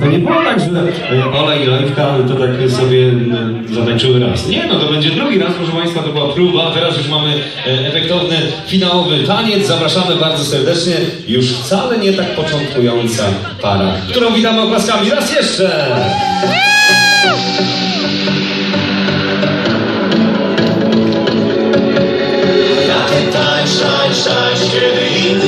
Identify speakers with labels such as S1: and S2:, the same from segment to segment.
S1: To nie było tak, że Ola i Lajwka to tak sobie e, zatańczyły raz. Nie, no to będzie drugi raz, proszę Państwa, to była próba. Teraz już mamy e, efektowny, finałowy taniec. Zapraszamy bardzo serdecznie. Już wcale nie tak początkująca para, którą witamy oklaskami. Raz jeszcze!
S2: Tańcz, tańcz, tańcz, kiedy inni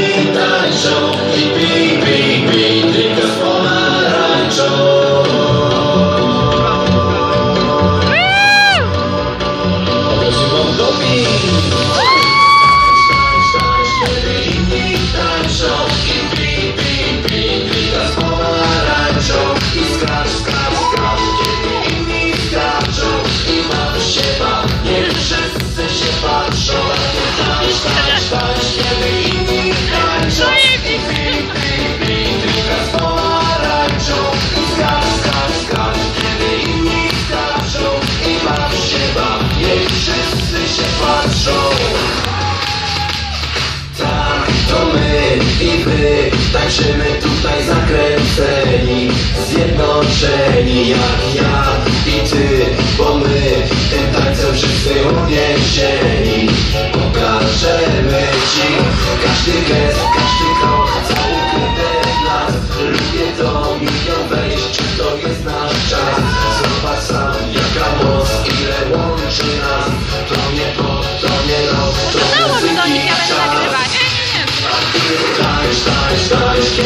S2: tańczymy tutaj zakręceni Zjednoczeni jak ja i ty Bo my tym tańcem wszyscy uniesieni Pokażemy ci każdy gest, każdy krok Cały ukryte w nas. Lubię to milion wejść, czy to jest nasz czas? Zobacz sam jaka moc, ile łączy nas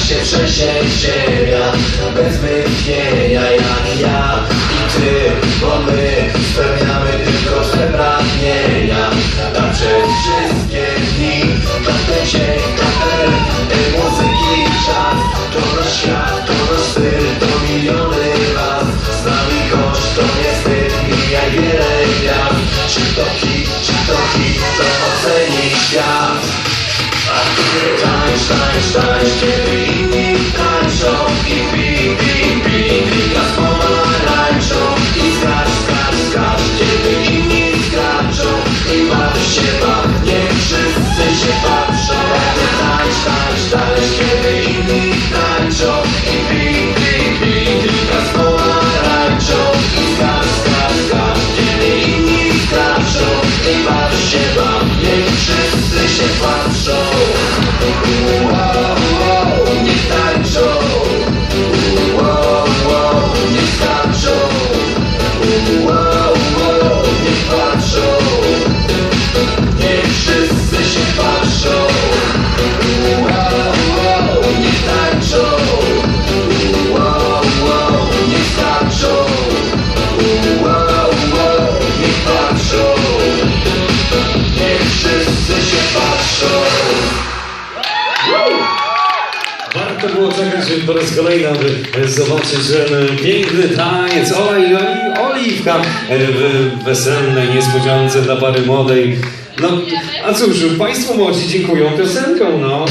S2: aż się trzęsie ziemia Bez wytchnienia jak ja i ty Bo my spełniamy tylko swe pragnienia. A przez wszystkie dni ten dzień, to ten y, muzyki czas To nasz świat, to nasz styl, to miliony was. Z nami chodź, to nie wstyd, mijaj wiele gwiazd. Czy to hit, czy to hit, to oceni świat. Tańcz, tańcz, tańcz, kiedy inni tańczą
S1: Warto było czekać po raz kolejny, aby zobaczyć ten piękny taniec Ola i Oli- Oliwka w weselnej niespodziance dla pary młodej. No, a cóż, Państwo młodzi dziękują piosenką, no.